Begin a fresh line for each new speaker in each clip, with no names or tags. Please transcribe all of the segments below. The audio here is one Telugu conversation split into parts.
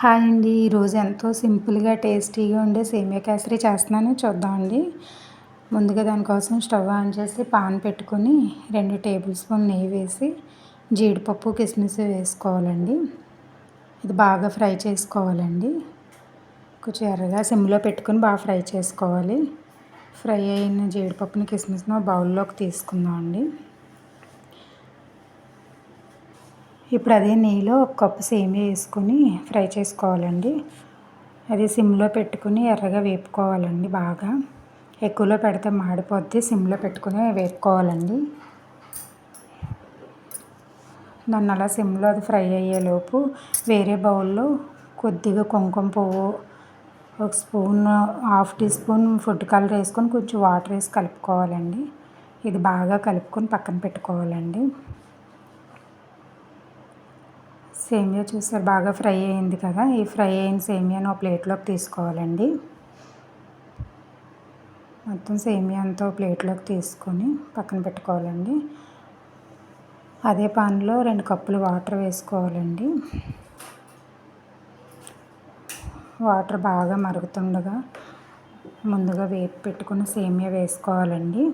హాయ్ అండి. ఈరోజు ఎంతో సింపుల్గా టేస్టీగా ఉండే సేమియా కేసరి చేస్తున్నాను. చూద్దామండి. ముందుగా దానికోసం స్టవ్ ఆన్ చేసి పాన్ పెట్టుకొని రెండు టేబుల్ స్పూన్ నెయ్యి వేసి జీడిపప్పు కిస్మిస్ వేసుకోవాలండి. ఇది బాగా ఫ్రై చేసుకోవాలండి. కొంచెం ఎర్రగా సిమ్లో పెట్టుకొని బాగా ఫ్రై చేసుకోవాలి. ఫ్రై అయిన జీడిపప్పుని కిస్మిస్ను బౌల్లోకి తీసుకుందాం అండి ఇప్పుడు అదే నెయ్యిలో ఒక కప్పు సేమియా వేసుకొని ఫ్రై చేసుకోవాలండి. అది సిమ్లో పెట్టుకుని ఎర్రగా వేపుకోవాలండి బాగా. ఎక్కువలో పెడితే మాడిపోద్ది సిమ్లో పెట్టుకుని వేపుకోవాలండి. దాన్ని అలా సిమ్లో అది ఫ్రై అయ్యేలోపు వేరే బౌల్లో కొద్దిగా కుంకుమ పువ్వు ఒక spoon half teaspoon food colour వేసుకొని కొంచెం వాటర్ వేసి కలుపుకోవాలండి. ఇది బాగా కలుపుకొని పక్కన పెట్టుకోవాలండి. సేమియా చూసారు బాగా ఫ్రై అయింది కదా. ఈ ఫ్రై అయిన సేమియాను ఒక ప్లేట్లోకి తీసుకోవాలండి. మొత్తం సేమియా అంతా ప్లేట్లోకి తీసుకొని పక్కన పెట్టుకోవాలండి. అదే పాన్లో రెండు కప్పులు వాటర్ వేసుకోవాలండి. వాటర్ బాగా మరుగుతుండగా ముందుగా వేపి పెట్టుకున్న సేమియా వేసుకోవాలండి.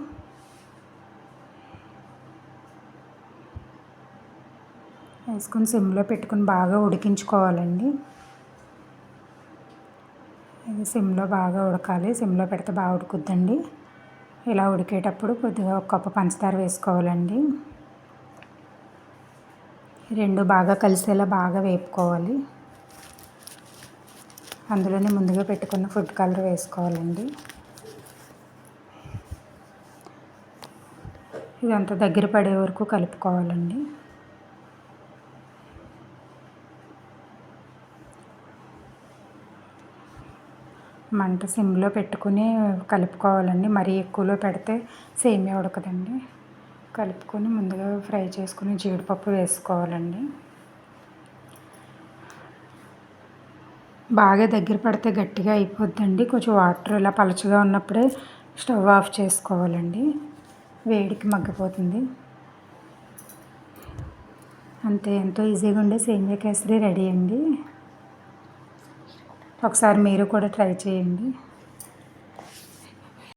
వేసుకొని సిమ్లో పెట్టుకుని బాగా ఉడికించుకోవాలండి. ఇది సిమ్లో బాగా ఉడకాలి. సిమ్లో పెడితే బాగా ఉడుకుద్దండి. ఇలా ఉడికేటప్పుడు కొద్దిగా ఒక కప్పు పంచదార వేసుకోవాలండి. రెండు బాగా కలిసేలా బాగా వేపుకోవాలి. అందులోనే ముందుగా పెట్టుకున్న ఫుడ్ కలర్ వేసుకోవాలండి. ఇదంతా దగ్గర పడే వరకు కలుపుకోవాలండి. మంట సిమ్లో పెట్టుకుని కలుపుకోవాలండి. మరీ ఎక్కువలో పెడితే సేమియా ఉడకదండి. కలుపుకొని ముందుగా ఫ్రై చేసుకుని జీడిపప్పు వేసుకోవాలండి. బాగా దగ్గర పడితే గట్టిగా అయిపోద్దండి. కొంచెం వాటర్ ఇలా పలచగా ఉన్నప్పుడే స్టవ్ ఆఫ్ చేసుకోవాలండి. వేడికి మగ్గిపోతుంది. అంతే ఎంతో ఈజీగా ఉండే సేమియా కేసరి రెడీ అండి. ఒకసారి మీరు కూడా ట్రై చేయండి.